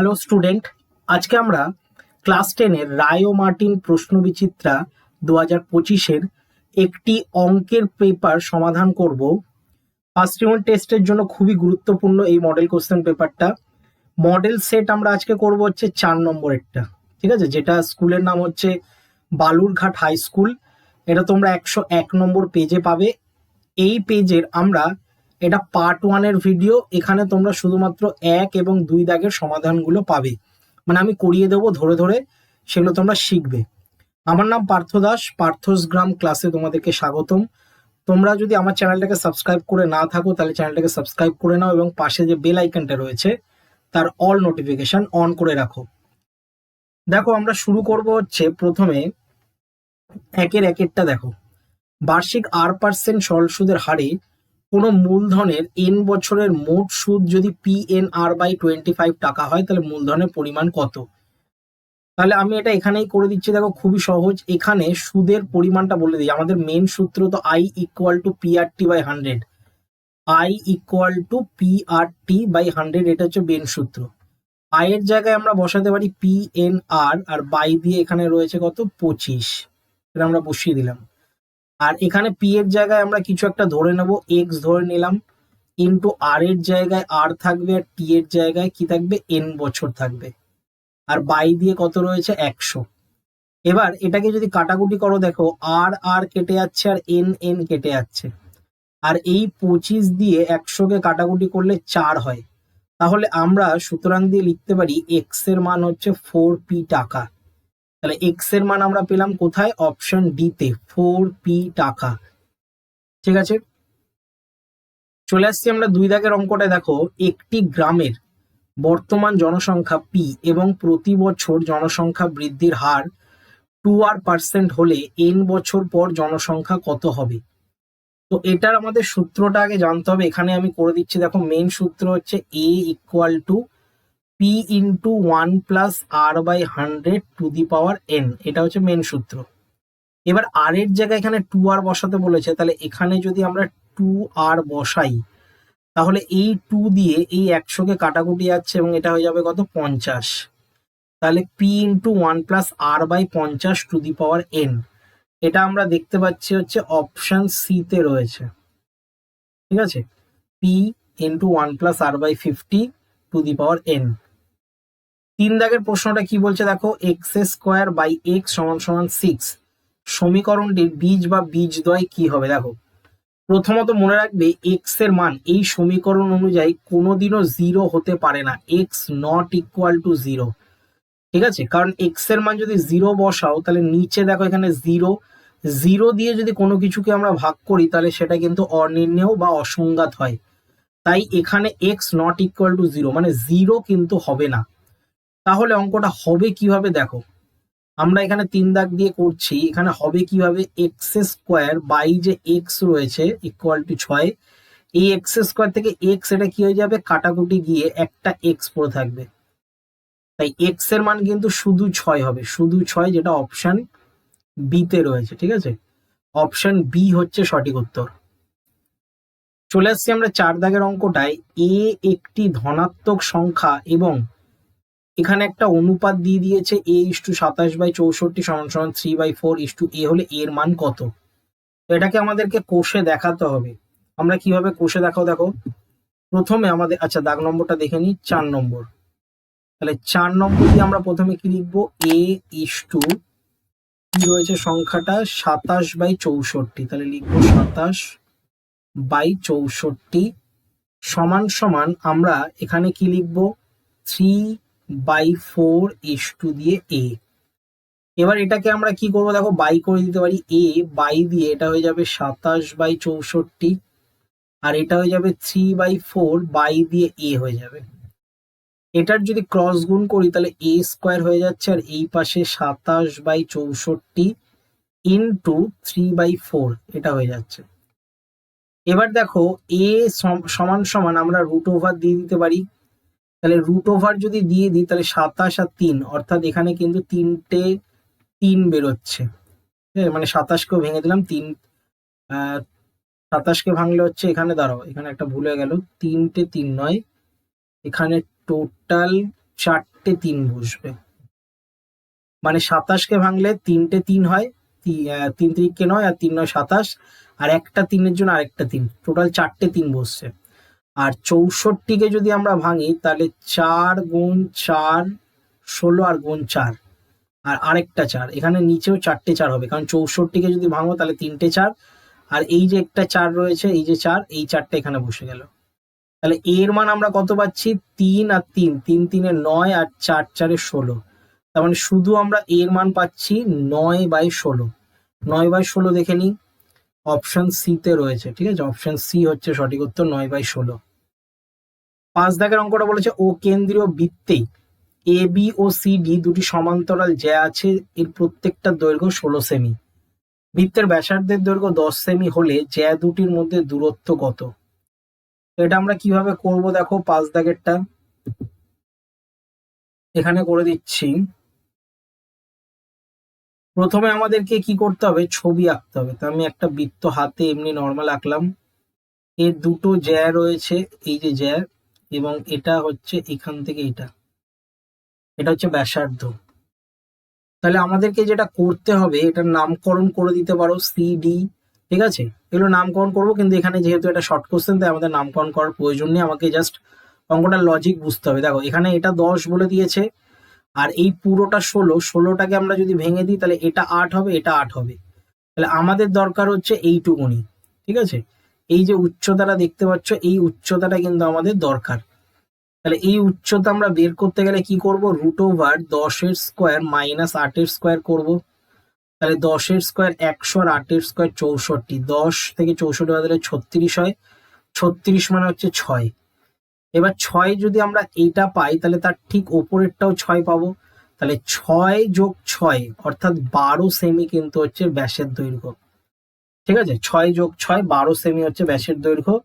Hello student আজকে আমরা class টেনের রায় মার্টিন প্রশ্নবিচিত্রা দু হাজার পঁচিশের একটি অঙ্কের পেপার সমাধান করব। ফার্স্ট ইউনিট টেস্টের জন্য খুবই গুরুত্বপূর্ণ এই মডেল কোশ্চেন পেপারটা মডেল সেট আমরা আজকে করব হচ্ছে চার নম্বরেরটা ঠিক আছে? যেটা স্কুলের নাম হচ্ছে বালুরঘাট হাই স্কুল এটা তোমরা একশো এক নম্বর পেজে পাবে। এই পেজের আমরা এটা পার্ট ওয়ানের ভিডিও এখানে তোমরা শুধুমাত্র এক এবং দুই দাগের সমাধানগুলো পাবে। মানে আমি করিয়ে দেবো ধরে ধরে, সেগুলো তোমরা শিখবে। আমার নাম পার্থ দাস, পার্থস গ্রাম ক্লাসে তোমাদেরকে স্বাগতম। তোমরা যদি আমার চ্যানেলটাকে সাবস্ক্রাইব করে না থাকো, তাহলে চ্যানেলটাকে সাবস্ক্রাইব করে নাও এবং পাশে যে বেল আইকনটা রয়েছে, তার অল নোটিফিকেশন অন করে রাখো। দেখো, আমরা শুরু করব হচ্ছে প্রথমে একের একেরটা দেখো। বার্ষিক আর পার্সেন্ট সরল সুদের হারে কোনো মূলধনের এন বছরের মোট সুদ যদি P N R by twenty five টাকা হয়, তাহলে মূলধনের পরিমাণ কত? তাহলে আমি এটা এখানেই করে দিচ্ছি, দেখো খুবই সহজ। এখানে সুদের পরিমাণটা বলে দিই। আমাদের মেন সূত্র তো I equal to P R T by hundred I equal to P R T by hundred এটা হচ্ছে মেন সূত্র। আয়ের জায়গায় আমরা বসাতে পারি P N R R by দিয়ে এখানে রয়েছে কত? পঁচিশ। এটা আমরা বসিয়ে দিলাম। আর এখানে পি এর জায়গায় আমরা কিছু একটা ধরে নেব এক্স ধরে নিলাম ইন্টু আর এর জায়গায় আর থাকবে আর টি এর জায়গায় কি থাকবে? এন বছর থাকবে। আর বাই দিয়ে কত রয়েছে? একশো। এবার এটাকে যদি কাটাকুটি করো, দেখো আর আর কেটে যাচ্ছে আর এন এন কেটে যাচ্ছে। আর এই পঁচিশ দিয়ে একশোকে কাটাকুটি করলে চার হয়। তাহলে আমরা সুতরাং দিয়ে লিখতে পারি এক্সের মান হচ্ছে ফোর পি টাকা। তাহলে এক্সের মান আমরা পেলাম কোথায়? অপশন ডি তে। ফোর পি টাকা। ঠিক আছে? চলে আসছি আমরা দুই দাগের অঙ্কটা দেখো, একটি গ্রামের বর্তমান জনসংখ্যা পি এবং প্রতি বছর জনসংখ্যা বৃদ্ধির হার টু আর পার্সেন্ট হলে এন বছর পর জনসংখ্যা কত হবে? তো এটার আমাদের সূত্রটা আগে জানতে হবে। এখানে আমি করে দিচ্ছি, দেখো মেন সূত্র হচ্ছে A equal to P into one plus R by hundred to the power N এটা হচ্ছে মেন সূত্র। এবার আর এর জায়গায় এখানে টু আর বসাতে বলেছে, তাহলে এখানে যদি আমরা টু আর বসাই, তাহলে এই টু দিয়ে এই একশোকে কাটাকুটি যাচ্ছে এবং এটা হয়ে যাবে কত? পঞ্চাশ। তাহলে P into one plus R by পঞ্চাশ টু দি পাওয়ার এন এটা আমরা দেখতে পাচ্ছি হচ্ছে অপশন সি তে রয়েছে। ঠিক আছে? P into one plus R by fifty to the power N তিন দাগের প্রশ্নটা কি বলছে দেখো এক্স স্কোয়ার বাই এক্স সমান সমান সিক্স সমীকরণটির বীজ বা বীজদ্বয় কি হবে দেখো? প্রথমত মনে রাখবে এক্সের মান, এই সমীকরণ অনুযায়ী কোনোদিনও জিরো হতে পারে না X not equal to zero ঠিক আছে? কারণ এক্সের মান যদি জিরো বসাও, তাহলে নিচে দেখো এখানে জিরো জিরো দিয়ে যদি কোনো কিছুকে আমরা ভাগ করি, তাহলে সেটা কিন্তু অনির্ণেয় বা অসংজ্ঞাত হয়। তাই এখানে X not equal to zero মানে জিরো কিন্তু হবে না। তাহলে অঙ্কটা হবে কীভাবে দেখো? আমরা এখানে তিন দাগ দিয়ে করছি, এখানে হবে কীভাবে? এক্স স্কোয়ার বাই যে এক্স রয়েছে ইকুয়াল টু ছয়, এই এক্স স্কোয়ার থেকে এক্স এটা কি হয়ে যাবে? কাটাকুটি গিয়ে একটা এক্স পড়ে থাকবে। তাই এক্সের মান কিন্তু শুধু ছয় হবে, শুধু ছয় যেটা অপশন বিতে রয়েছে, ঠিক আছে? অপশন বি হচ্ছে সঠিক উত্তর। চলে আসছি আমরা চার দাগের অঙ্কটায়। এ একটি ধনাত্মক সংখ্যা এবং এখানে একটা অনুপাত দিয়ে দিয়েছে এ ইস টু সাতাশ বাই চৌষট্টি সমান সমান three by four is to A হলে এর মান কত? এটাকে আমাদেরকে কোষে দেখাতে হবে। আমরা কীভাবে কোষে দেখাও দেখো? প্রথমে আমাদের আচ্ছা দাগ নম্বরটা দেখে নিই, চার নম্বর। তাহলে চার নম্বর দিয়ে আমরা প্রথমে কি লিখব? এ ইস টু কি রয়েছে সংখ্যাটা? সাতাশ বাই চৌষট্টি। তাহলে লিখব সাতাশ বাই চৌষট্টি সমান সমান আমরা এখানে কি লিখব? Three by four is to দিয়ে এ এবার এটাকে আমরা কি করব? দেখো বাই করে দিতে পারি এ বাই দিয়ে এটা হয়ে যাবে সাতাশ বাই চৌষট্টি, আর এটা হয়ে যাবে থ্রি বাই ফোর বাই দিয়ে এ হয়ে যাবে। এটার যদি ক্রস গুণ করি, তাহলে এ স্কোয়ার হয়ে যাচ্ছে, আর এই পাশে সাতাশ বাই চৌষট্টি ইন্টু থ্রি বাই ফোর এটা হয়ে যাচ্ছে। এবার দেখো এ সমান সমান আমরা রুট ওভার দিয়ে দিতে পারি। তাহলে রুট ওভার যদি দিয়ে দিই, তাহলে সাতাশ আর তিন, অর্থাৎ এখানে কিন্তু তিনটে তিন বেরোচ্ছে। মানে সাতাশকেও ভেঙে দিলাম, তিন সাতাশকে ভাঙলে হচ্ছে এখানে দাঁড়াও, এখানে একটা ভুলে গেল, তিনটে তিন নয়, এখানে টোটাল চারটে তিন বসবে। মানে সাতাশকে ভাঙলে তিনটে তিন হয় তিন তিরিককে নয় আর তিন নয় সাতাশ, আর একটা তিনের জন্য আরেকটা তিন টোটাল চারটে তিন বসছে। আর চৌষট্টিকে যদি আমরা ভাঙি, তাহলে চার গুণ চার, ষোলো আর গুণ চার, আর আরেকটা চার। এখানে নিচেও চারটে চার হবে, কারণ চৌষট্টিকে যদি ভাঙো, তাহলে তিনটে চার। আর এই যে একটা চার রয়েছে, এই যে চার, এই চারটা এখানে বসে গেল। তাহলে এর মান আমরা কত পাচ্ছি? তিন আর তিন তিন তিনে নয় আর চার, চারে ষোলো। তার মানে শুধু আমরা এর মান পাচ্ছি নয় বাই ষোলো। নয় বাই ষোলো দেখে নিই। অপশন সি তে রয়েছে, ঠিক আছে? অপশন সি হচ্ছে সঠিক উত্তর, নয় বাই ষোলো। পাঁচ দাগের অঙ্কটা বলেছে ও কেন্দ্রীয় বৃত্তে এ বি ও সি ডি দুটি সমান্তরাল যে আছে, এর প্রত্যেকটা দৈর্ঘ্য ষোলো সেমি। বৃত্তের ব্যাসার্ধের দৈর্ঘ্য দশ সেমি হলে জ্যা দুটির মধ্যে দূরত্ব কত? এটা আমরা কীভাবে করব দেখো পাঁচ দাগেরটা? এখানে করে দিচ্ছি। প্রথমে আমাদেরকে কি করতে হবে? ছবি আঁকতে হবে। তো আমি একটা বৃত্ত হাতে এমনি নর্মাল আঁকলাম। এর দুটো জ্যা রয়েছে, এই যে জ্যা এবং এটা হচ্ছে এখান থেকে এটা। এটা হচ্ছে ব্যাসার্ধ। তাহলে আমাদেরকে যেটা করতে হবে, এটার নামকরণ করে দিতে পারো সিডি ঠিক আছে? এগুলো নামকরণ করব, কিন্তু এখানে যেহেতু এটা শর্ট কোশ্চেন তাই আমাদের নামকরণ করার প্রয়োজন নেই। আমাকে জাস্ট অঙ্কটার লজিক বুঝতে হবে। দেখো, এখানে এটা দশ বলে দিয়েছে, আর এই পুরোটা ষোলো, ষোলোটাকে আমরা যদি ভেঙে দিই, তাহলে এটা আট হবে, এটা আট হবে। তাহলে আমাদের দরকার হচ্ছে এইটুকুনি, ঠিক আছে? এই যে উচ্চতাটা দেখতে পাচ্ছ, এই উচ্চতাটা কিন্তু আমাদের দরকার। তাহলে এই উচ্চতা আমরা বের করতে গেলে কি করব? রুট ওভার দশের স্কোয়ার মাইনাস আটের স্কোয়ার করব। তাহলে দশের স্কোয়ার একশো আর আটের স্কোয়ার চৌষট্টি। দশ থেকে চৌষট্টি বাদলে ছত্রিশ হয়। ছত্রিশ মানে হচ্ছে ছয়। এবার ছয় যদি আমরা এইটা পাই, তাহলে তার ঠিক ওপরেরটাও ছয় পাবো। তাহলে ছয় যোগ ছয়, অর্থাৎ বারো সেমি কিন্তু হচ্ছে ব্যাসের দৈর্ঘ্য। ঠিক আছে? ছয় যোগ ছয়, বারো সেমি হচ্ছে ব্যাসের দৈর্ঘ্য।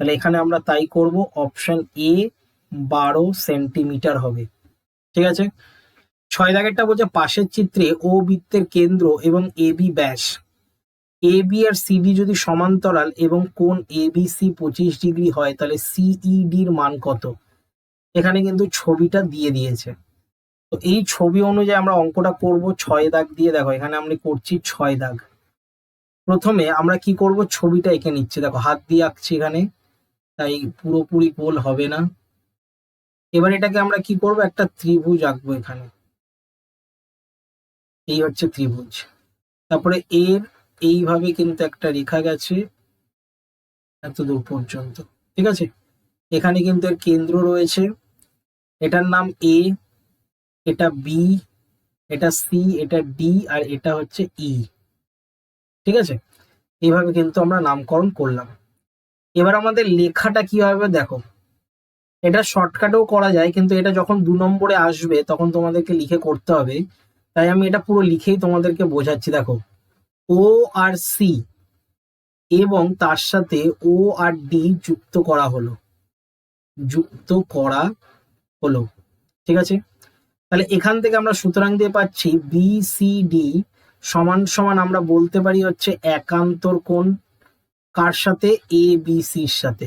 তাহলে এখানে আমরা তাই করব অপশন এ বারো সেন্টিমিটার হবে। ঠিক আছে? ছয় দাগেরটা বলছে পাশের চিত্রে ও বৃত্তের কেন্দ্র এবং এ বি ব্যাস। এ বি আর সি সিডি যদি সমান্তরাল এবং কোন এ বি সি পঁচিশ ডিগ্রি হয়, তাহলে সিইডির মান কত? এখানে কিন্তু ছবিটা দিয়ে দিয়েছে। তো এই ছবি অনুযায়ী আমরা অঙ্কটা করব ছয় দাগ দিয়ে। দেখো, এখানে আমরা করছি ছয় দাগ। প্রথমে আমরা কি করব? ছবিটা এঁকে নিচ্ছি। দেখো, হাত দিয়ে আঁকছি এখানে। তাই পুরোপুরি গোল হবে না। এবার এটাকে আমরা কি করব? একটা ত্রিভুজ আঁকবো এখানে। এই হচ্ছে ত্রিভুজ। তারপরে এর এইভাবে কিন্তু একটা রেখা গেছে এত দূর পর্যন্ত। ঠিক আছে? এখানে কিন্তু এর কেন্দ্র রয়েছে। এটার নাম এ এটা বি এটা সি এটা ডি আর এটা হচ্ছে ই ঠিক আছে? এইভাবে কিন্তু আমরা নামকরণ করলাম। এবার আমাদের লেখাটা কি হবে দেখো? এটা শর্টকাটেও করা যায়, কিন্তু এটা যখন দু নম্বরে আসবে, তখন তোমাদেরকে লিখে করতে হবে। তাই আমি এটা পুরো লিখেই তোমাদেরকে বোঝাচ্ছি, দেখো। ও আর সি এবং তার সাথে ও আর ডি যুক্ত করা হলো। যুক্ত করা হলো। ঠিক আছে? তাহলে এখান থেকে আমরা সুতরাং দিয়ে পাচ্ছি বি সি ডি সমান সমান আমরা বলতে পারি হচ্ছে একান্তর কোণ কার সাথে? এ বি সির সাথে।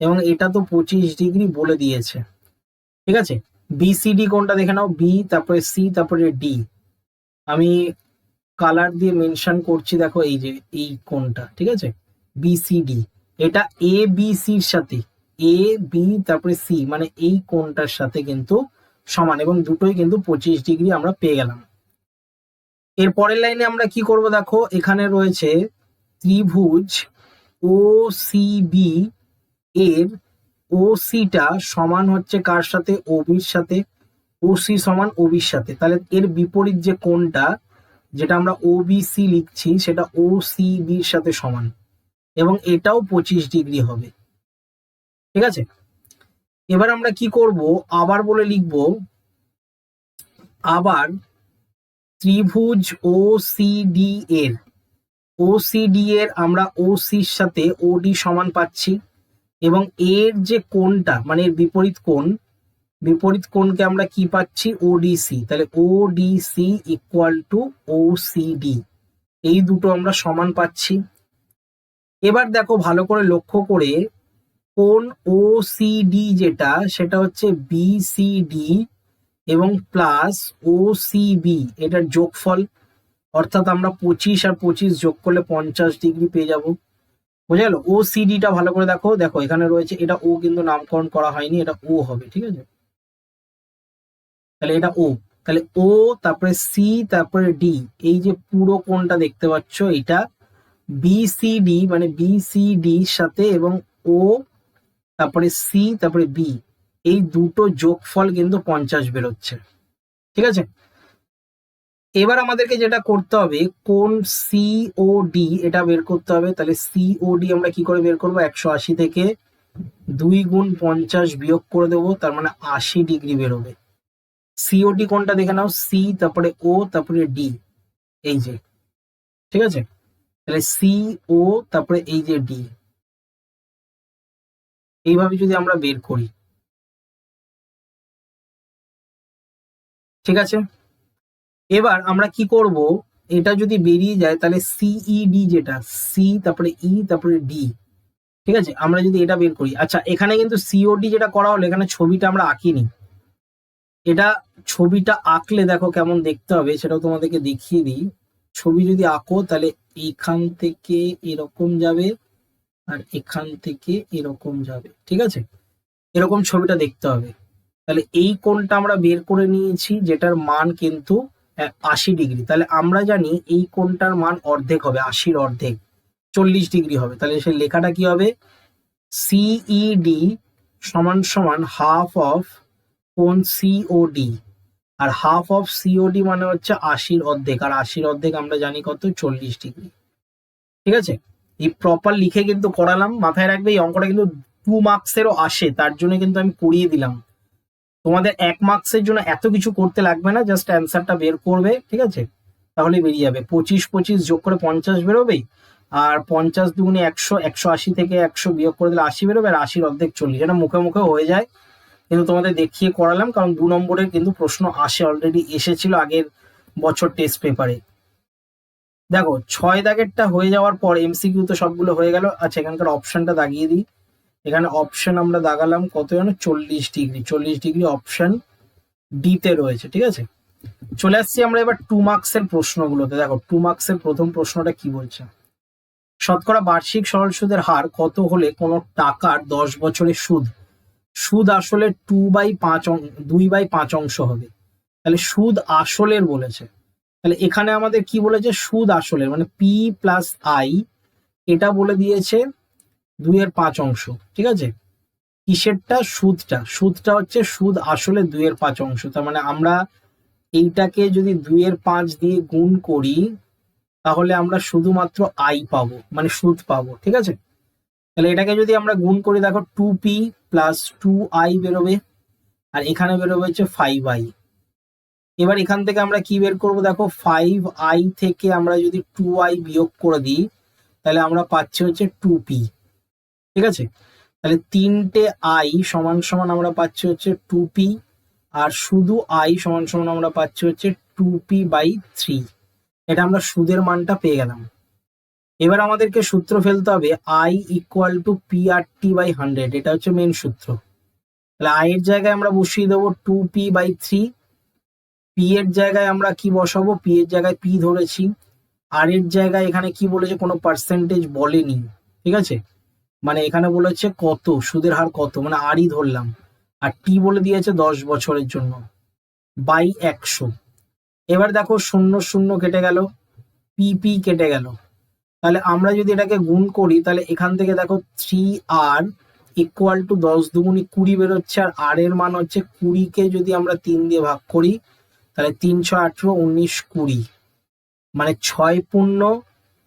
এবং এটা তো পঁচিশ ডিগ্রি বলে দিয়েছে। ঠিক আছে? বিসিডি কোনটা দেখে নাও। বি তারপরে সি তারপরে ডি আমি কালার দিয়ে মেনশন করছি, দেখো এই যে, এই কোনটা ঠিক আছে? বিসিডি এটা এ বি সির সাথে। এ বি তারপরে সি মানে এই কোনটার সাথে কিন্তু সমান। এবং দুটোই কিন্তু পঁচিশ ডিগ্রি আমরা পেয়ে গেলাম। এর পরের লাইনে আমরা কি করব দেখো? এখানে রয়েছে ত্রিভুজ ও সি বি এর ও সিটা সমান হচ্ছে কার সাথে? ওবির সাথে। ও সি সমান ওবির সাথে। তাহলে এর বিপরীত যে কোনটা যেটা আমরা ও বি সি লিখছি, সেটা ও সি বির সাথে সমান। এবং এটাও পঁচিশ ডিগ্রি হবে। ঠিক আছে? এবার আমরা কি করব? আবার বলে লিখব, আবার ত্রিভুজ ও সি ডি এর ও সি ডি এর আমরা ও সির সাথে ও ডি সমান পাচ্ছি এবং এর যে কোণটা মানে এর বিপরীত কোণ, বিপরীত কোণকে আমরা কি পাচ্ছি? ওডিসি তাহলে ওডিসি ইকুয়াল টু ওসিডি এই দুটো আমরা সমান পাচ্ছি। এবার দেখো ভালো করে লক্ষ্য করে কোন ওসিডি যেটা, সেটা হচ্ছে বিসিডি এবং প্লাস ও সি বি এটার যোগফল, অর্থাৎ আমরা পঁচিশ আর পঁচিশ যোগ করলে পঞ্চাশ ডিগ্রি পেয়ে যাব। বোঝা গেল? ও সিডিটা ভালো করে দেখো। দেখো, এখানে রয়েছে, এটা ও কিন্তু নামকরণ করা হয়নি, এটা ও হবে, ঠিক আছে? তাহলে এটা ও তাহলে ও তারপরে সি তারপরে ডি এই যে পুরো কোণটা দেখতে পাচ্ছ, এটা বিসিডি মানে বিসিডি সাথে এবং ও তারপরে সি তারপরে বি এই দুটো যোগফল কিন্তু পঞ্চাশ বেরোচ্ছে। ঠিক আছে? এবার আমাদেরকে যেটা করতে হবে, কোন সিওডি এটা বের করতে হবে। তাহলে সিওডি আমরা কি করে বের করব? একশো আশি থেকে দুই গুণ পঞ্চাশ বিয়োগ করে দেবো, তার মানে আশি ডিগ্রি বেরোবে। সিওডি কোনটা দেখে নাও সি তারপরে ও তারপরে ডি এই যে। ঠিক আছে? তাহলে সি ও তারপরে এই যে ডি এইভাবে যদি আমরা বের করি। ঠিক আছে? এবার আমরা কি করব? এটা যদি বেরিয়ে যায়, তাহলে সিইডি যেটা সি তারপরে ই তারপরে ডি ঠিক আছে? আমরা যদি এটা বের করি আচ্ছা এখানে কিন্তু সিওডি যেটা করা হলো, এখানে ছবিটা আমরা আঁকিনি। এটা ছবিটা আঁকলে দেখো কেমন দেখতে হবে, সেটাও তোমাদেরকে দেখিয়ে দিই। ছবি যদি আঁকো, তাহলে এখান থেকে এরকম যাবে আর এখান থেকে এরকম যাবে, ঠিক আছে? এরকম ছবিটা দেখতে হবে। তাহলে এই কোণটা আমরা বের করে নিয়েছি, যেটার মান কিন্তু আশি ডিগ্রি। তাহলে আমরা জানি এই কোণটার মান অর্ধেক হবে, আশির অর্ধেক। চল্লিশ ডিগ্রি হবে। তাহলে সেই লেখাটা কি হবে? সিইডি সমান সমান হাফ অফ কোন সিওডি আর হাফ অফ সিওডি মানে হচ্ছে আশির অর্ধেক। আর আশির অর্ধেক আমরা জানি কত? চল্লিশ ডিগ্রি। ঠিক আছে? এই প্রপার লিখে কিন্তু করালাম। মাথায় রাখবে এই অঙ্কটা কিন্তু টু মার্কসেরও আসে। তার জন্য কিন্তু আমি করিয়ে দিলাম। তোমাদের এক মার্কসের জন্য এত কিছু করতে লাগবে না জাস্ট অ্যান্সারটা বের করবে, ঠিক আছে? তাহলে বেরিয়ে যাবে। পঁচিশ পঁচিশ যোগ করে পঞ্চাশ বেরোবে আর পঞ্চাশ দুগুণে একশো একশো আশি থেকে একশো বিয়োগ করে দিলে আশি বেরোবে, আর আশির অর্ধেক চল্লিশ। এটা মুখে মুখে হয়ে যায়। কিন্তু তোমাদের দেখিয়ে করালাম, কারণ দু নম্বরের কিন্তু প্রশ্ন আসে অলরেডি এসেছিল আগের বছর টেস্ট পেপারে দেখো, ছয় দাগেরটা হয়ে যাওয়ার পর এমসিকিউ তো সবগুলো হয়ে গেল। আচ্ছা এখানকার অপশনটা দাগিয়ে দিই। এখানে অপশন আমরা দাগালাম কত যেন? চল্লিশ ডিগ্রি চল্লিশ ডিগ্রি অপশন ডিতে রয়েছে, ঠিক আছে? চলে আসছি আমরা এবার টু মার্কসের প্রশ্নগুলোতে। দেখো টু মার্কসের প্রথম প্রশ্নটা কি বলছে? শতকরা বার্ষিক সরল সুদের হার কত হলে কোনো টাকার দশ বছরের সুদ? সুদ আসলে টু বাই পাঁচ দুই বাই পাঁচ অংশ হবে। তাহলে সুদ আসলের বলেছে। তাহলে এখানে আমাদের কি বলেছে? সুদ আসলের মানে পি প্লাস আই এটা বলে দিয়েছে দুইয়ের পাঁচ অংশ, ঠিক আছে? কিসেরটা? সুদটা। সুদটা হচ্ছে সুদ আসলে দুইয়ের পাঁচ অংশ। তার মানে আমরা এইটাকে যদি দুইয়ের পাঁচ দিয়ে গুণ করি, তাহলে আমরা শুধুমাত্র আই পাবো মানে সুদ পাবো, ঠিক আছে? তাহলে এটাকে যদি আমরা গুণ করি, দেখো two P plus two I বেরোবে, আর এখানে বেরোবে হচ্ছে ফাইভ আই এবার এখান থেকে আমরা কি বের করব? দেখো ফাইভ আই থেকে আমরা যদি টু আই বিয়োগ করে দিই, তাহলে আমরা পাচ্ছি হচ্ছে টু পি ঠিক আছে? তাহলে তিনটে আই সমান সমান আমরা পাচ্ছি হচ্ছে টু পি আর শুধু আই সমান সমান আমরা পাচ্ছি হচ্ছে টু পি বাই থ্রি এটা আমরা সুদের মানটা পেয়ে গেলাম। এবার আমাদেরকে সূত্র ফেলতে হবে I equal to P R T by hundred এটা হচ্ছে মেন সূত্র। তাহলে আই এর জায়গায় আমরা বসিয়ে দেবো two P by three P এর জায়গায় আমরা কি বসাবো? পি এর জায়গায় পি ধরেছি। আর এর জায়গায় এখানে কি বলেছে? কোনো পার্সেন্টেজ বলেনি। ঠিক আছে? মানে এখানে বলেছে কত, সুদের হার কত মানে আরই ধরলাম। আর টি বলে দিয়েছে দশ বছরের জন্য, বাই একশো। এবার দেখো শূন্য শূন্য কেটে গেল পি পি কেটে গেল। তাহলে আমরা যদি এটাকে গুণ করি, তাহলে এখান থেকে দেখো থ্রি আর ইকুয়াল টু দশ দুগুণি কুড়ি বেরোচ্ছে, আর আর এর মান হচ্ছে কুড়িকে যদি আমরা তিন দিয়ে ভাগ করি, তাহলে তিনশো আঠেরো উনিশ কুড়ি। মানে ছয় পূর্ণ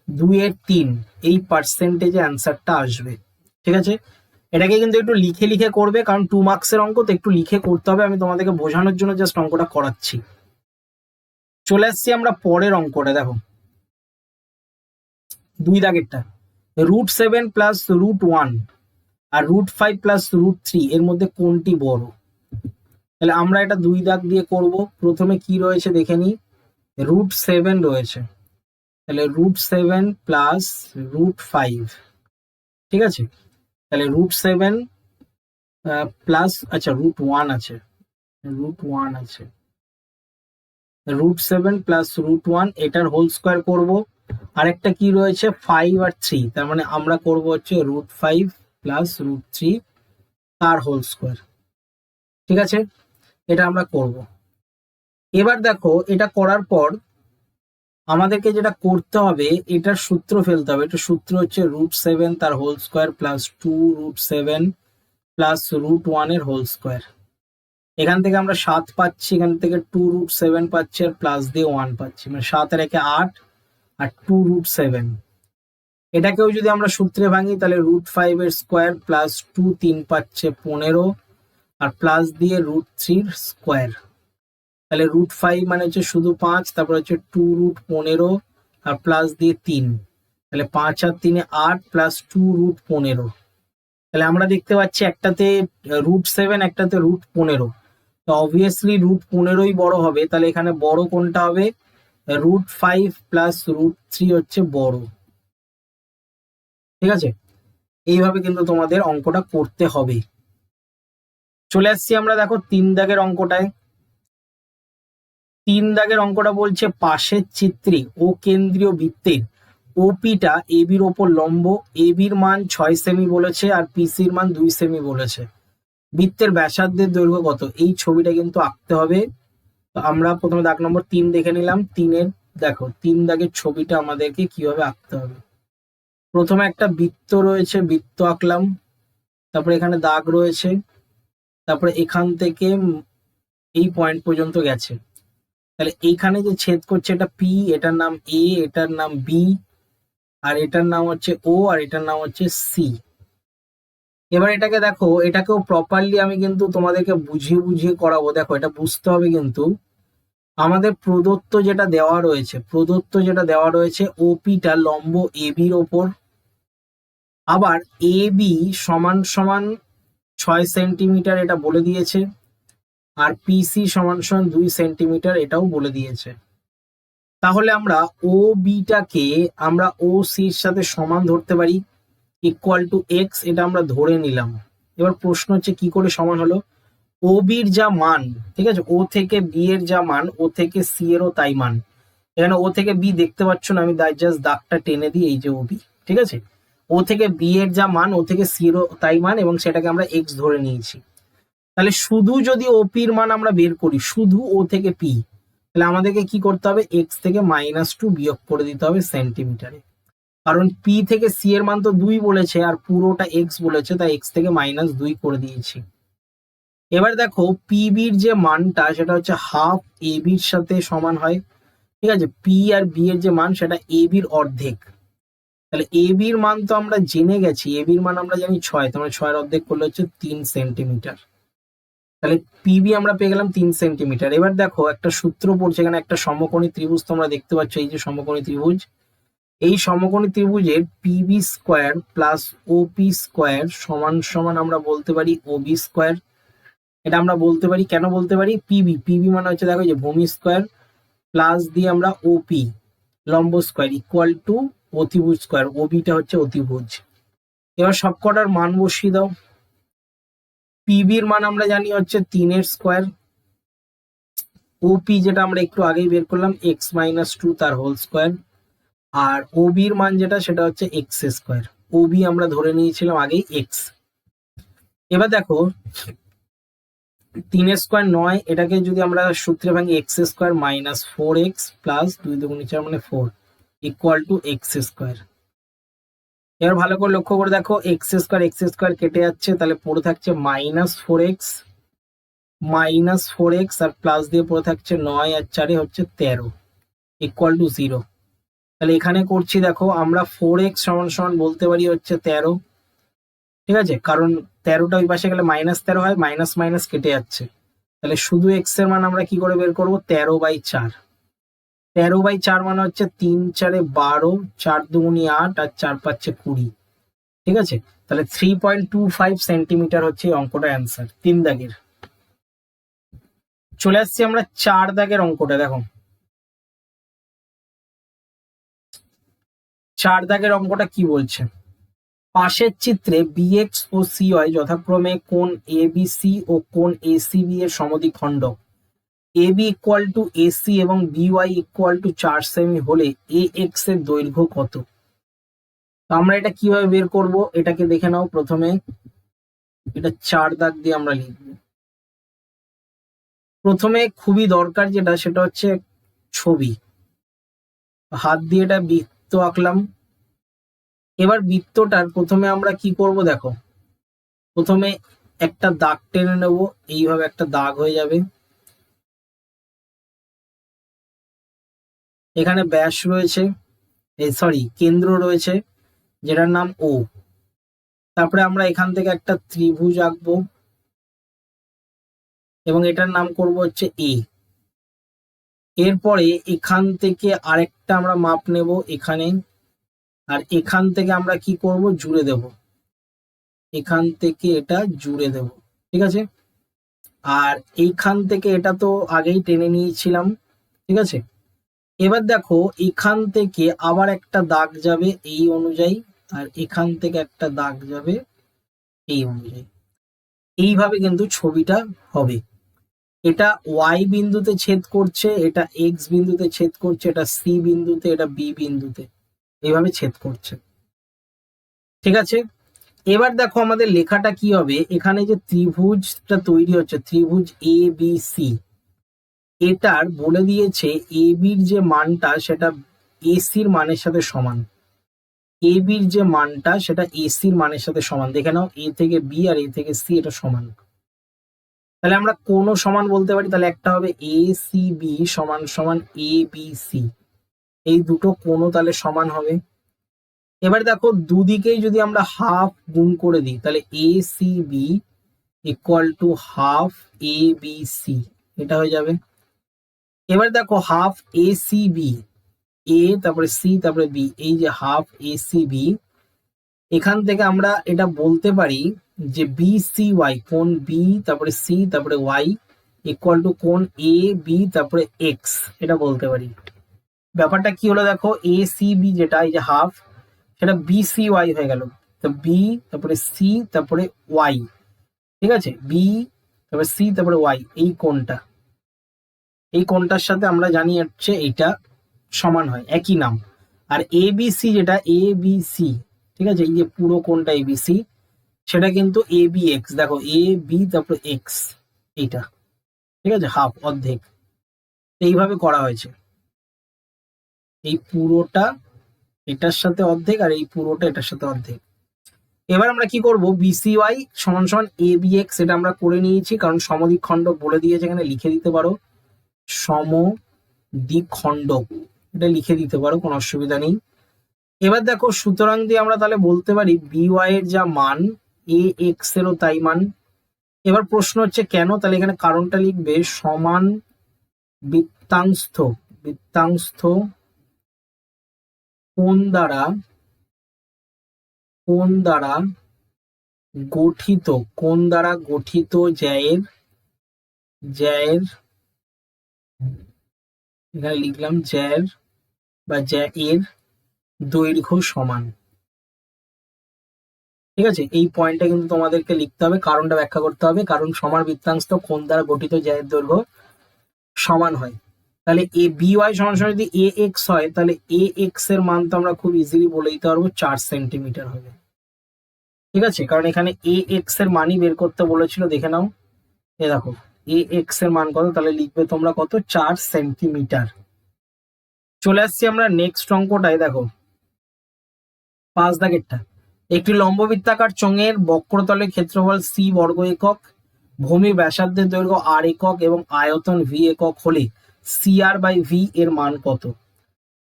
দুইয়ের তিন, এই পার্সেন্টেজে অ্যান্সারটা আসবে। ঠিক আছে? এটাকে কিন্তু একটু লিখে লিখে করবে, কারণ টু মার্কসের অঙ্ক, তো একটু লিখে করতে হবে। আমি তোমাদেরকে বোঝানোর জন্য জাস্ট অঙ্কটা করাচ্ছি। চলে আসছি আমরা পরের অঙ্কটা, দেখো। দুই দাগেরটা। Root seven plus root one আর root five plus root three এর মধ্যে কোনটি বড়? তাহলে আমরা এটা দুই দাগ দিয়ে করব। প্রথমে কি রয়েছে দেখে নিই। রুট সেভেন রয়েছে। তাহলে root seven plus root five ঠিক আছে? তাহলে রুট সেভেন প্লাস আচ্ছা রুট ওয়ান আছে। রুট ওয়ান আছে। Root seven plus root one এটার হোল স্কোয়ার করব। আরেকটা কি রয়েছে? ফাইভ আর থ্রি তার মানে আমরা করব হচ্ছে root five plus root three তার হোল স্কোয়ার ঠিক আছে? এটা আমরা করব। এবার দেখো, এটা করার পর আমাদেরকে যেটা করতে হবে, এটার সূত্র ফেলতে হবে। এটা সূত্র হচ্ছে রুট সেভেন তার whole square plus two root seven plus root ওয়ানের হোল স্কোয়ার এখান থেকে আমরা সাত পাচ্ছি, এখান থেকে টু রুট সেভেন পাচ্ছি আর প্লাস দিয়ে ওয়ান পাচ্ছি। মানে সাত একে আট আর টু রুট সেভেন এটাকেও যদি আমরা সূত্রে ভাঙি, তাহলে রুট ফাইভ এর স্কোয়ার প্লাস টু তিন পাচ্ছে পনেরো আর প্লাস দিয়ে রুট থ্রির স্কোয়ার তাহলে রুট ফাইভ মানে হচ্ছে শুধু পাঁচ, তারপর হচ্ছে টু রুট পনেরো আর প্লাস দিয়ে তিন। তাহলে পাঁচ আর তিনে আট প্লাস টু রুট পনেরো। তাহলে আমরা দেখতে পাচ্ছি একটাতে রুট সেভেন একটাতে রুট পনেরো। তো অবভিয়াসলি রুট পনেরোই বড় হবে, তাহলে এখানে বড় কোনটা হবে? Root five plus root three হচ্ছে বড়। ঠিক আছে? এইভাবে কিন্তু তোমাদের অঙ্কটা করতে হবে। চলে আসছি আমরা দেখো তিন দাগের অঙ্কটায়। তিন দাগের অঙ্কটা বলছে পাশের চিত্রে ও কেন্দ্রীয় বৃত্তের ওপিটা এবির ওপর লম্ব এবির মান ছয় সেমি বলেছে আর পিসির মান দুই সেমি বলেছে। বৃত্তের ব্যাসার্ধের দৈর্ঘ্য কত? এই ছবিটা কিন্তু আঁকতে হবে। আমরা প্রথমে দাগ নম্বর তিন দেখে নিলাম। তিনের, দেখো, তিন দাগের ছবিটা আমাদেরকে কীভাবে আঁকতে হবে। প্রথমে একটা বৃত্ত রয়েছে, বৃত্ত আঁকলাম। তারপরে এখানে দাগ রয়েছে। তারপরে এখান থেকে এই পয়েন্ট পর্যন্ত গেছে। তাহলে এইখানে যে ছেদ করছে এটা পি এটার নাম এ এটার নাম বি আর এটার নাম হচ্ছে ও আর এটার নাম হচ্ছে সি এবার এটাকে দেখো, এটাকেও প্রপারলি আমি কিন্তু তোমাদেরকে বুঝিয়ে বুঝিয়ে করাবো। দেখো, এটা বুঝতে হবে কিন্তু। আমাদের প্রদত্ত যেটা দেওয়া রয়েছে, প্রদত্ত যেটা দেওয়া রয়েছে ওপিটা লম্ব এবির ওপর। আবার এ বি সমান সমান ছয় সেন্টিমিটার এটা বলে দিয়েছে। আর পিসি সমান সমান দুই সেন্টিমিটার এটাও বলে দিয়েছে। তাহলে আমরা ও বিটাকে আমরা ও সির সাথে সমান ধরতে পারি ইকুয়াল টু এক্স এটা আমরা ধরে নিলাম। এবার প্রশ্ন হচ্ছে কি করে সমান হলো? ও বির যা মান, ঠিক আছে? ও থেকে বি এর যা মান ও থেকে সি এরও তাই মান। এখানে ও থেকে বি দেখতে পাচ্ছ না, আমি জাস্ট দাগটা টেনে দিই এই যে ও বি ঠিক আছে? ও থেকে বি এর যা মান ও থেকে সি এরও তাই মান, এবং সেটাকে আমরা এক্স ধরে নিয়েছি। তাহলে শুধু যদি ওপির মান আমরা বের করি, শুধু ও থেকে পি তাহলে আমাদেরকে কি করতে হবে? এক্স থেকে মাইনাস টু বিয়োগ করে দিতে হবে সেন্টিমিটারে কারণ পি থেকে সি এর মান তো দুই বলেছে, আর পুরোটা এক্স বলেছে, তাই এক্স থেকে মাইনাস দুই করে দিয়েছি। এবার দেখো পিবির যে মানটা, সেটা হচ্ছে হাফ এ বির সাথে সমান হয়। ঠিক আছে? পি আর বি এর যে মান, সেটা এ বির অর্ধেক। তাহলে এ বির মান তো আমরা জেনে গেছি এ বির মান আমরা জানি ছয় তোমরা ছয়ের অর্ধেক করলে হচ্ছে তিন সেন্টিমিটার তাহলে পিবি আমরা পেয়ে গেলাম তিন সেন্টিমিটার এবার দেখো, একটা সূত্র পড়ছে এখানে, একটা সমকোণী ত্রিভুজ তোমরা দেখতে পাচ্ছ, এই যে সমকোণী ত্রিভুজ। এই সমকোণী ত্রিভুজের PB square plus OP square সমান সমান আমরা বলতে পারি ওবি স্কোয়ার এটা আমরা বলতে পারি, কেন বলতে পারি? পিবি পিবি মানে হচ্ছে দেখো যে ভূমি স্কোয়ার প্লাস দিয়ে আমরা ওপি লম্ব স্কোয়ার ইকুয়াল টু অতিভুজ স্কোয়ার ওবিটা হচ্ছে অতিভুজ। এবার সবকটার মান বসিয়ে দাও। পিবির মান আমরা জানি হচ্ছে তিনের স্কোয়ার ওপি যেটা আমরা একটু আগেই বের করলাম এক্স মাইনাস টু তার হোল স্কোয়ার আর ওবির মান যেটা, সেটা হচ্ছে এক্স স্কোয়ার ওবি আমরা ধরে নিয়েছিলাম আগেই এক্স এবার দেখো তিন স্কোয়ার নয়, এটাকে যদি আমরা সূত্রে ভাঙি x square minus four x plus দুই দুগুণ চার মানে four equal to x square এবার ভালো করে লক্ষ্য করে দেখো এক্স স্কোয়ার এক্স স্কোয়ার কেটে যাচ্ছে, তাহলে পড়ে থাকছে minus four x minus four x আর প্লাস দিয়ে পড়ে থাকছে নয় আর চারে হচ্ছে তেরো ইকুয়াল টু জিরো তাহলে এখানে করছি দেখো, আমরা ফোর এক্স সমান সমান বলতে পারি হচ্ছে তেরো, ঠিক আছে? কারণ তেরোটা ওই পাশে গেলে মাইনাস তেরো হয় মাইনাস মাইনাস কেটে যাচ্ছে। তাহলে শুধু এক্সের মান আমরা কি করে বের করব? তেরো বাই চার। তেরো বাই চার মানে হচ্ছে তিন চারে বারো, চার দুগুনি আট আর চার পাচ্ছে কুড়ি। ঠিক আছে? তাহলে three point two five centimetre হচ্ছে অঙ্কটা অ্যান্সার তিন দাগের। চলে আসছি আমরা চার দাগের অঙ্কটা, দেখো। চার দাগের অঙ্কটা কি বলছে? পাশের চিত্রে বিএক্স ও সিওয়াই যথাক্রমে কোন এবিসি ও কোন এসিবি এর সমদ্বিখণ্ড এবি ইকুয়াল টু এসি এবং বিওয়াই ইকুয়াল টু চার সেমি হলে এ এক্সের দৈর্ঘ্য কত? আমরা এটা কীভাবে বের করব? এটাকে দেখে নাও প্রথমে। এটা চার দাগ দিয়ে আমরা লিখব। প্রথমে খুবই দরকার যেটা, সেটা হচ্ছে ছবি। হাত দিয়ে এটা বৃত্ত আঁকলাম। এবার বৃত্তটার প্রথমে আমরা কি করব দেখো? প্রথমে একটা দাগ টেনে নেব। এইভাবে একটা দাগ হয়ে যাবে। এখানে ব্যাস রয়েছে সরি কেন্দ্র রয়েছে, যেটার নাম ও তারপরে আমরা এখান থেকে একটা ত্রিভুজ আঁকবো, এবং এটার নাম করব হচ্ছে এ এরপরে এখান থেকে আরেকটা আমরা মাপ নেব এখানে, আর এখান থেকে আমরা কি করব? জুড়ে দেব। এখান থেকে এটা জুড়ে দেব, ঠিক আছে? আর এইখান থেকে এটা তো আগেই টেনে নিয়েছিলাম, ঠিক আছে? এবার দেখো, এখান থেকে আবার একটা দাগ যাবে এই অনুযায়ী, আর এখান থেকে একটা দাগ যাবে এই অনুযায়ী। এইভাবে কিন্তু ছবিটা হবে। এটা ওয়াই বিন্দুতে ছেদ করছে, এটা এক্স বিন্দুতে ছেদ করছে, এটা সি বিন্দুতে, এটা বি বিন্দুতে। এইভাবে ছেদ করছে। ঠিক আছে? এবার দেখো আমাদের লেখাটা কি হবে? এখানে যে ত্রিভুজটা তৈরি হচ্ছে, ত্রিভুজ এ বি সি এটার বলে দিয়েছে এ বির যে মানটা সেটা এসির মানের সাথে সমান। এ বির যে মানটা সেটা এসির মানের সাথে সমান। দেখে নাও এ থেকে বি আর এ থেকে সি এটা সমান। তাহলে আমরা কোনো সমান বলতে পারি, তাহলে একটা হবে এ সি বি সমান সমান এ বি সি এই দুটো কোনো তাহলে সমান হবে। এবার দেখো, দুদিকেই যদি আমরা হাফ গুণ করে দিই, তাহলে A C B equal to half A B C এটা হয়ে যাবে এবার দেখো half A C B A তারপরে সি তারপরে বি এই যে হাফ এ সি বি এখান থেকে আমরা এটা বলতে পারি যে বি সি ওয়াই কোন বি তারপরে সি তারপরে ওয়াই ইকুয়াল টু কোন এ বি তারপরে এক্স এটা বলতে পারি। ব্যাপারটা কি হলো দেখো এ সি বি যেটা, এই যে হাফ সেটা বি সি ওয়াই হয়ে গেল। তো বি তারপরে সি তারপরে ওয়াই ঠিক আছে? বি তারপরে সি তারপরে ওয়াই এই কোনটা এই কোনটার সাথে আমরা জানি হচ্ছে এইটা সমান হয়, একই নাম। আর এ বি সি যেটা এ বি সি ঠিক আছে? এই যে পুরো কোনটা এ বি সি সেটা কিন্তু এ বি এক্স দেখো এ বি তারপর এক্স এইটা, ঠিক আছে? হাফ, অর্ধেক। এইভাবে করা হয়েছে। এই পুরোটা এটার সাথে অর্ধেক আর এই পুরোটা এটার সাথে অর্ধেক। এবার আমরা কি করব? বিসিওয়াই সমান সমান এ বি এক্স এটা আমরা করে নিয়েছি, কারণ সমদ্বিখণ্ড বলে দিয়েছে এখানে, লিখে দিতে পারো। সমদ্বিখণ্ড এটা লিখে দিতে পারো, কোনো অসুবিধা নেই। এবার দেখো, সুতরাং দিয়ে আমরা তাহলে বলতে পারি বিওয়াই এর যা মান, এ এক্স এরও তাই মান। এবার প্রশ্ন হচ্ছে, কেন? তাহলে এখানে কারণটা লিখবে সমান বৃত্তাংস্থ বৃত্তাংস্থ কোন দ্বারা কোন দ্বারা গঠিত কোন দ্বারা গঠিত জ্যায়ের জ্যায়ের এখানে লিখলাম জ্যার বা জ্যা এর দৈর্ঘ্য সমান। ঠিক আছে? এই পয়েন্টটা কিন্তু তোমাদেরকে লিখতে হবে, কারণটা ব্যাখ্যা করতে হবে। কারণ সমান বৃত্তাংশ কোন দ্বারা গঠিত জ্যায়ের দৈর্ঘ্য সমান হয়? তাহলে এ বি ওয়াই সমান সমান যদি এ এক্স হয়, তাহলে এ এক্সের মান তো আমরা খুব ইজিলি বলে দিতে পারব চার সেন্টিমিটার হবে। ঠিক আছে? কারণ এখানে এ এক্সের মানই বের করতে বলেছিল, দেখে নাও। এ দেখো। এ এক্সের মান কত? তাহলে লিখবে তোমরা কত? চার সেন্টিমিটার। চলে আসছি আমরা নেক্সট অঙ্কটায়, দেখো। পাঁচ দাগেরটা একটি লম্ববৃত্তাকার চোঙের বক্রতলের ক্ষেত্রফল সি বর্গ একক, ভূমি ব্যাসার্ধের দৈর্ঘ্য আর একক এবং আয়তন ভি একক হলে সি আর বাই ভি এর মান কত?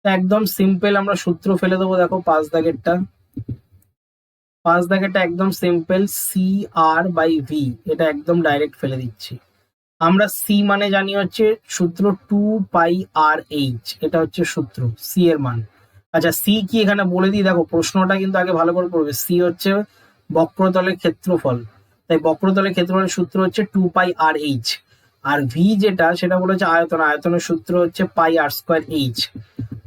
একদম সিম্পল আমরা সূত্র ফেলে দেবো, দেখো পাঁচ দাগেরটা পাঁচ দাগেরটা একদম simple C R by V এটা একদম ডাইরেক্ট ফেলে দিচ্ছি। আমরা সি মানে জানি হচ্ছে সূত্র টু পাই আর এইচ এটা হচ্ছে সূত্র সি এর মান। আচ্ছা সি কি এখানে বলে দিই? দেখো, প্রশ্নটা কিন্তু আগে ভালো করে পড়বে। সি হচ্ছে বক্রতলের ক্ষেত্রফল। তাই বক্রতলের ক্ষেত্রফলের সূত্র হচ্ছে টু পাই আর এইচ আর ভি যেটা, সেটা বলেছে আয়তন। আয়তনের সূত্র হচ্ছে পাই আর স্কোয়ার এইচ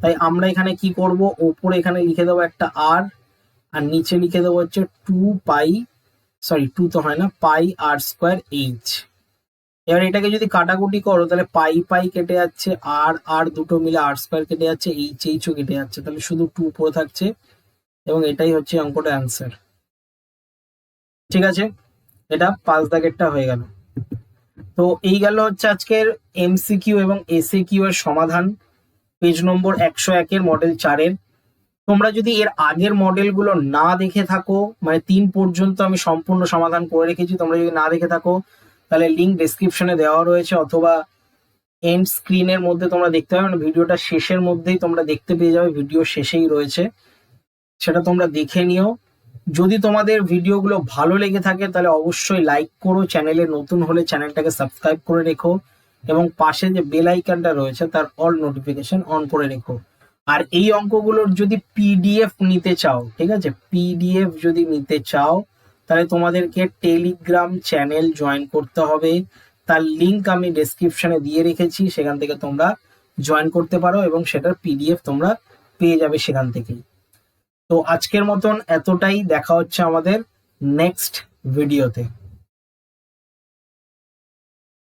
তাই আমরা এখানে কি করব? ওপরে এখানে লিখে দেবো একটা আর আর নিচে লিখে দেবো হচ্ছে টু পাই সরি টু তো হয় না পাই আর স্কোয়ার এইচ এবার এটাকে যদি কাটাকুটি করো, তাহলে পাই পাই কেটে যাচ্ছে, আর আর দুটো মিলে আর স্কোয়ার কেটে যাচ্ছে এইচ এইচও কেটে যাচ্ছে। তাহলে শুধু টু পড়ে থাকছে, এবং এটাই হচ্ছে অঙ্কটা অ্যান্সার ঠিক আছে? এটা পাঁচ দাগেরটা হয়ে গেল। তো এই গেল হচ্ছে আজকের এমসিকিউ এবং এসএ কিউ এর সমাধান। পেজ নম্বর একশো একের মডেল চারের। তোমরা যদি এর আগের মডেলগুলো না দেখে থাকো মানে তিন পর্যন্ত আমি সম্পূর্ণ সমাধান করে রেখেছি, তোমরা যদি না দেখে থাকো তাহলে লিঙ্ক ডেসক্রিপশনে দেওয়া রয়েছে, অথবা এন্ড স্ক্রিনের মধ্যে তোমরা দেখতে পাবে মানে ভিডিওটা শেষের মধ্যেই তোমরা দেখতে পেয়ে যাবে ভিডিও শেষেই রয়েছে। সেটা তোমরা দেখে নিও। যদি তোমাদের ভিডিওগুলো ভালো লেগে থাকে, তাহলে অবশ্যই লাইক করো, চ্যানেলে নতুন হলে চ্যানেলটাকে সাবস্ক্রাইব করে রেখো, এবং পাশে যে বেল আইকনটা রয়েছে, তার অল নোটিফিকেশন অন করে রেখো। আর এই অঙ্কগুলোর যদি পিডিএফ নিতে চাও, ঠিক আছে? পিডিএফ যদি নিতে চাও তাহলে তোমাদেরকে টেলিগ্রাম চ্যানেল জয়েন করতে হবে। তার লিংক আমি ডেসক্রিপশনে দিয়ে রেখেছি, সেখান থেকে তোমরা জয়েন করতে পারো এবং সেটার পিডিএফ তোমরা পেয়ে যাবে সেখান থেকেই। তো আজকের মতন এতটাই, দেখা হচ্ছে আমাদের নেক্সট ভিডিওতে